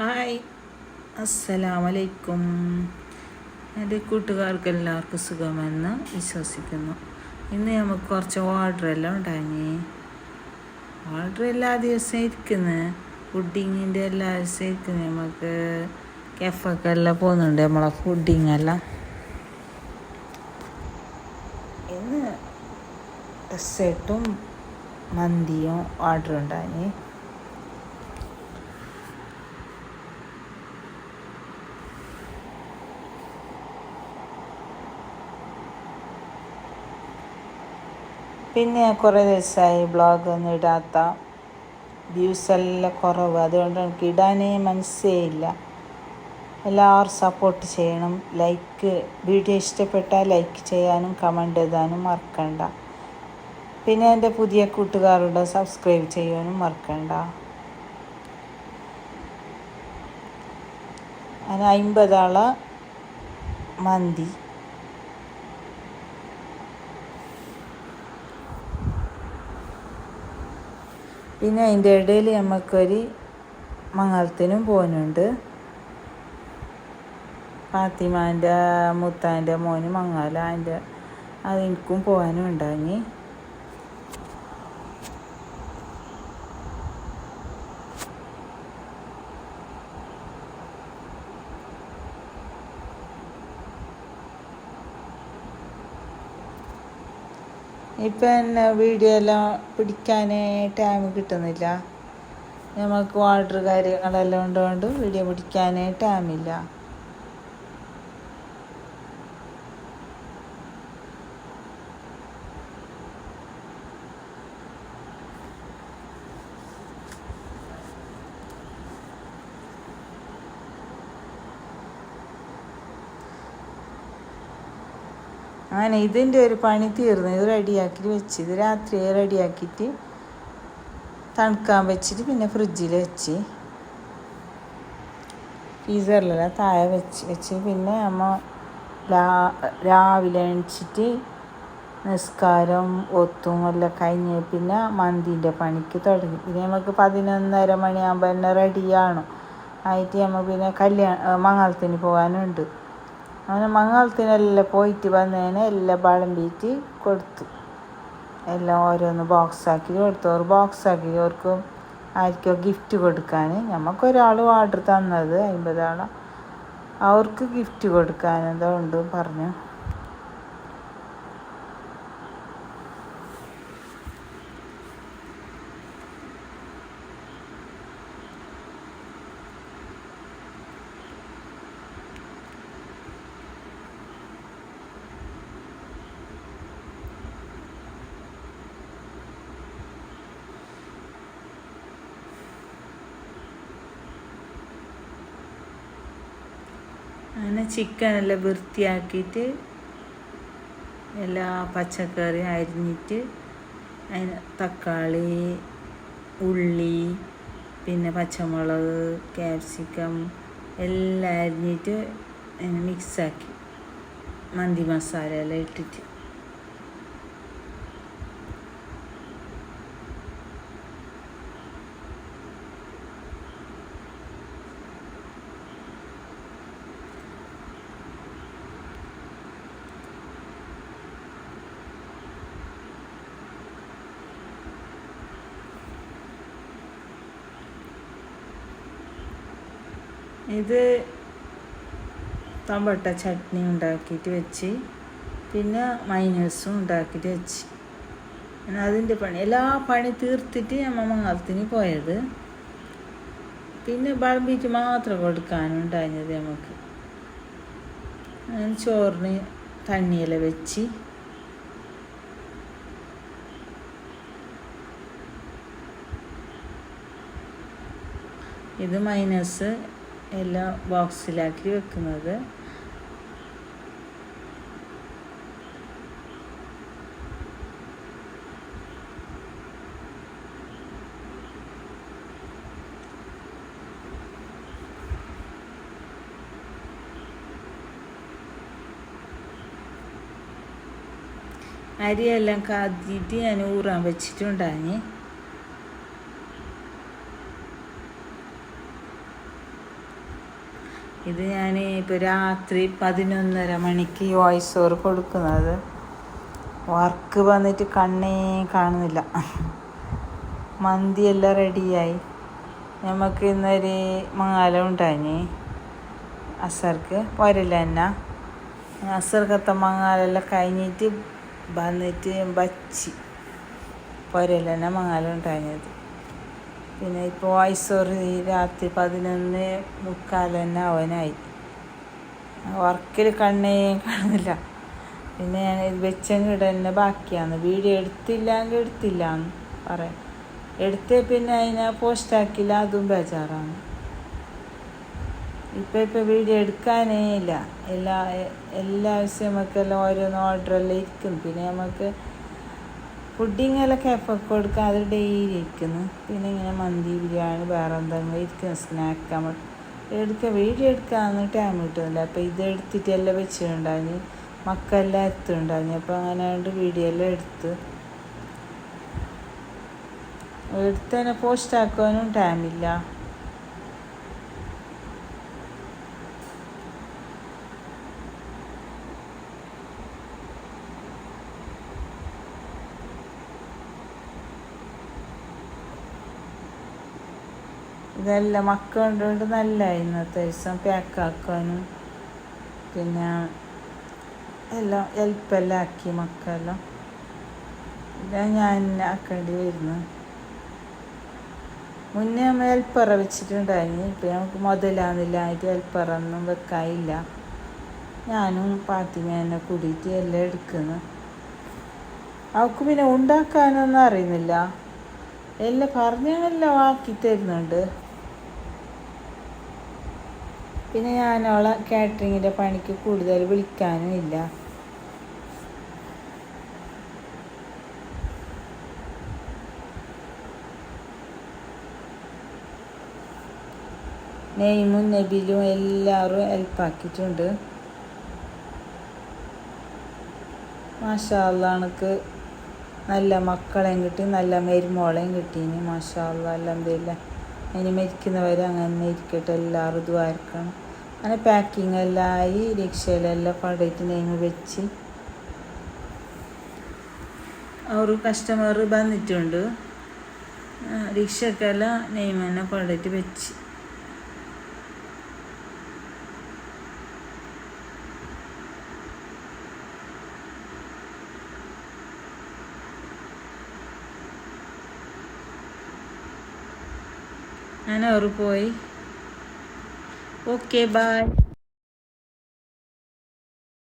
Hi. അസ്സലാമലൈക്കും. എന്റെ കൂട്ടുകാർക്ക് എല്ലാവർക്കും സുഖമെന്ന് വിശ്വസിക്കുന്നു. ഇന്ന് നമുക്ക് കുറച്ച് ഓർഡർ എല്ലാം ഉണ്ടായി ഓർഡർ എല്ലാ ദിവസവും ഇരിക്കുന്നത് ഫുഡിങ്ങിന്റെ എല്ലാ ദിവസവും ഇരിക്കുന്നത് നമുക്ക്. കെഫൊക്കെ എല്ലാം പോകുന്നുണ്ട് നമ്മളെ ഫുഡിങ്ങെല്ലാം ഇന്ന് ഡെസേർട്ടും മന്തിയും ഓർഡർ ഉണ്ടായി പിന്നെ കുറേ ദിവസമായി ബ്ലോഗ് ഒന്നും ഇടാത്ത വ്യൂസ് എല്ലാം കുറവ്. അതുകൊണ്ട് എനിക്ക് ഇടാനേ മനസ്സേ ഇല്ല. എല്ലാവരും സപ്പോർട്ട് ചെയ്യണം. ലൈക്ക് വീഡിയോ ഇഷ്ടപ്പെട്ടാൽ ലൈക്ക് ചെയ്യാനും കമന്റ് എഴുതാനും മറക്കണ്ട. പിന്നെ എന്റെ പുതിയ കൂട്ടുകാരുടെ സബ്സ്ക്രൈബ് ചെയ്യാനും മറക്കണ്ട. അതിന് അമ്പതാള മന്തി. പിന്നെ അതിന്റെ ഇടയിൽ നമുക്കൊരു മംഗളത്തിനും പോകുന്നുണ്ട് ഫാത്തിമാന്റെ മുത്താന്റെ മോന് മംഗാല അതിന്റെ അതെനിക്കും പോകാനും ഉണ്ടായി ഇപ്പം എന്നെ വീഡിയോ എല്ലാം പിടിക്കാൻ ടൈം കിട്ടുന്നില്ല. നമുക്ക് വാട്ടർ കാര്യങ്ങളെല്ലാം ഉള്ളതുകൊണ്ട് വീഡിയോ പിടിക്കാൻ ടൈമില്ല അങ്ങനെ ഇതിന്റെ ഒരു പണി തീർന്നു. ഇത് റെഡിയാക്കി വെച്ച്. ഇത് രാത്രി റെഡിയാക്കിയിട്ട് തണുക്കാൻ വെച്ചിട്ട് പിന്നെ ഫ്രിഡ്ജിൽ വെച്ച്. ഫ്രീസറിലെല്ലാം താഴെ വെച്ച് വെച്ച്. പിന്നെ അമ്മ രാവിലെ എണിച്ചിട്ട് നിസ്കാരം ഒത്തും എല്ലാം കഴിഞ്ഞ് പിന്നെ മന്തിന്റെ പണിക്ക് തുടങ്ങി. പിന്നെ നമുക്ക് പതിനൊന്നര മണിയാകുമ്പോൾ തന്നെ റെഡിയാണ് ആയിട്ട് നമ്മൾ പിന്നെ കല്യാണം മംഗളത്തിന് പോകാനുണ്ട്. അങ്ങനെ മംഗളത്തിനെല്ലാം പോയിട്ട് വന്നതിന് എല്ലാം വിളമ്പിയിട്ട് കൊടുത്തു. എല്ലാം ഓരോന്ന് ബോക്സാക്കി കൊടുത്തു. ഒരു ബോക്സാക്കി അവർക്കും ആർക്കോ ഗിഫ്റ്റ് കൊടുക്കാൻ. നമുക്കൊരാൾ ഓർഡർ തന്നത് അമ്പതാളെ അവർക്ക് ഗിഫ്റ്റ് കൊടുക്കാൻ എന്തോ ഉണ്ട് പറഞ്ഞു. അങ്ങനെ ചിക്കനെല്ലാം വൃത്തിയാക്കിയിട്ട് എല്ലാ പച്ചക്കറി അരിഞ്ഞിട്ട് അതിന് തക്കാളി ഉള്ളി പിന്നെ പച്ചമുളക് ക്യാപ്സിക്കം എല്ലാം അരിഞ്ഞിട്ട് മിക്സാക്കി മന്തി മസാല എല്ലാം ഇട്ടിട്ട്. ഇത് തമ്പട്ട ചട്നി ഉണ്ടാക്കിയിട്ട് വെച്ച് പിന്നെ മൈനസും ഉണ്ടാക്കിയിട്ട് വെച്ച്. പിന്നെ അതിന്റെ പണി എല്ലാ പണി തീർത്തിട്ട് നമ്മൾ മംഗളത്തിന് പോയത്. പിന്നെ വിളമ്പിയിട്ട് മാത്രം കൊടുക്കാനും ഉണ്ടായിരുന്നത് നമുക്ക് ചോറിന് തണ്ണിയില വെച്ച്. ഇത് മൈനസ് എല്ലാം ബോക്സിലാക്കി വെക്കുന്നത്. അരിയെല്ലാം കാത്തിയിട്ട് ഞാൻ ഊറാൻ വെച്ചിട്ടുണ്ടായി ഇത് ഞാൻ ഇപ്പോൾ രാത്രി പതിനൊന്നര മണിക്ക് വോയിസ് ഓവർ കൊടുക്കുന്നത്. വർക്ക് വന്നിട്ട് കണ്ണേ കാണുന്നില്ല. മന്തിയെല്ലാം റെഡിയായി നമുക്ക് ഇന്നൊരു മാല ഉണ്ടായി അസർക്ക് പോരല്ല എന്ന. അസർക്കത്തെ മങ്ങാലെല്ലാം കഴിഞ്ഞിട്ട് വന്നിട്ട് ബച്ചി പോരല്ല എന്നെ മങ്ങാല ഉണ്ടായത് പിന്നെ ഇപ്പോൾ വയസ്സോറ് രാത്രി പതിനൊന്ന് മുക്കാൽ തന്നെ അവനായി. വർക്കിൽ കണ്ണേ കാണുന്നില്ല. പിന്നെ ഞാൻ വെച്ചങ്ങ് തന്നെ ബാക്കിയാണ് വീഡിയോ എടുത്തില്ലെങ്കിൽ എടുത്തില്ല എന്ന് പറയാം. എടുത്തേ പിന്നെ അതിനെ പോസ്റ്റാക്കില്ല അതും ബേജാറാണ്. ഇപ്പം ഇപ്പം വീഡിയോ എടുക്കാനേ ഇല്ല. എല്ലാ എല്ലാ ദിവസവും നമുക്കെല്ലാം ഓരോന്ന് ഓർഡറെല്ലാം ഇരിക്കും. പിന്നെ നമുക്ക് പുഡിങ്ങെല്ലാം എഫക്ട് കൊടുക്കുക അത് ഡെയിലി ഇരിക്കുന്നു. പിന്നെ ഇങ്ങനെ മന്തി ബിരിയാണി വേറെ എന്തെങ്കിലും ഇരിക്കുന്നു. സ്നാക്ക് നമ്മൾ എടുക്കുക വീഡിയോ എടുക്കാമെന്ന് ടൈം കിട്ടുന്നില്ല. അപ്പോൾ ഇത് എടുത്തിട്ട് എല്ലാം വെച്ചിട്ടുണ്ടായി മക്കളെല്ലാം എത്തുണ്ടായി അപ്പോൾ അങ്ങനെ കൊണ്ട് വീഡിയോ എല്ലാം എടുത്ത്. എടുത്തതിനെ പോസ്റ്റ് ആക്കാനും ടൈമില്ല ഇതെല്ലാം മക്ക കണ്ടുകൊണ്ട് നല്ല ഇന്നത്തെ ദിവസം. പാക്കാക്കാനും പിന്നെ എല്ലാം ഹെൽപ്പെല്ലാം ആക്കി മക്കെല്ലാം ഇതാ ഞാൻ ആക്കേണ്ടി വരുന്നു. മുന്നേ നമ്മൾ ഹെൽപ്പറ വെച്ചിട്ടുണ്ടായിരുന്നു ഇപ്പം നമുക്ക് മുതലാകുന്നില്ല ആയിട്ട് ഹെൽപ്പറൊന്നും വെക്കാനില്ല. ഞാനും പാത്തിമേനെ കൂടിയിട്ട് എല്ലാം എടുക്കുന്നു. അവൾക്ക് പിന്നെ ഉണ്ടാക്കാനൊന്നും അറിയുന്നില്ല. എല്ലാം പറഞ്ഞെല്ലാം ആക്കി തരുന്നുണ്ട്. പിന്നെ ഞാൻ അവളെ കാറ്ററിങ്ങിന്റെ പണിക്ക് കൂടുതൽ വിളിക്കാനും ഇല്ല നെയ്മും നബിലും എല്ലാവരും ഹെൽപ്പാക്കിയിട്ടുണ്ട്. മാഷാല്ല എനിക്ക് നല്ല മക്കളെയും കിട്ടി നല്ല മരുമോളെയും കിട്ടീനി. മാഷാല്ല അല്ലെന്തില്ല ഇനി മരിക്കുന്നവർ അങ്ങനെ ഇരിക്കട്ടെ എല്ലാവരും ദ്വാരക്കണം അങ്ങനെ പാക്കിംഗ് എല്ലാം ആയി രക്ഷയിലെല്ലാം പടയിട്ട് നെയ്മ് വെച്ച്. ഒരു കസ്റ്റമർ വന്നിട്ടുണ്ട്. രക്ഷക്കെല്ലാം നെയ്മ് തന്നെ പടയിട്ട് വെച്ച്. ഞാൻ അവർ പോയി ഓക്കെ ബായ്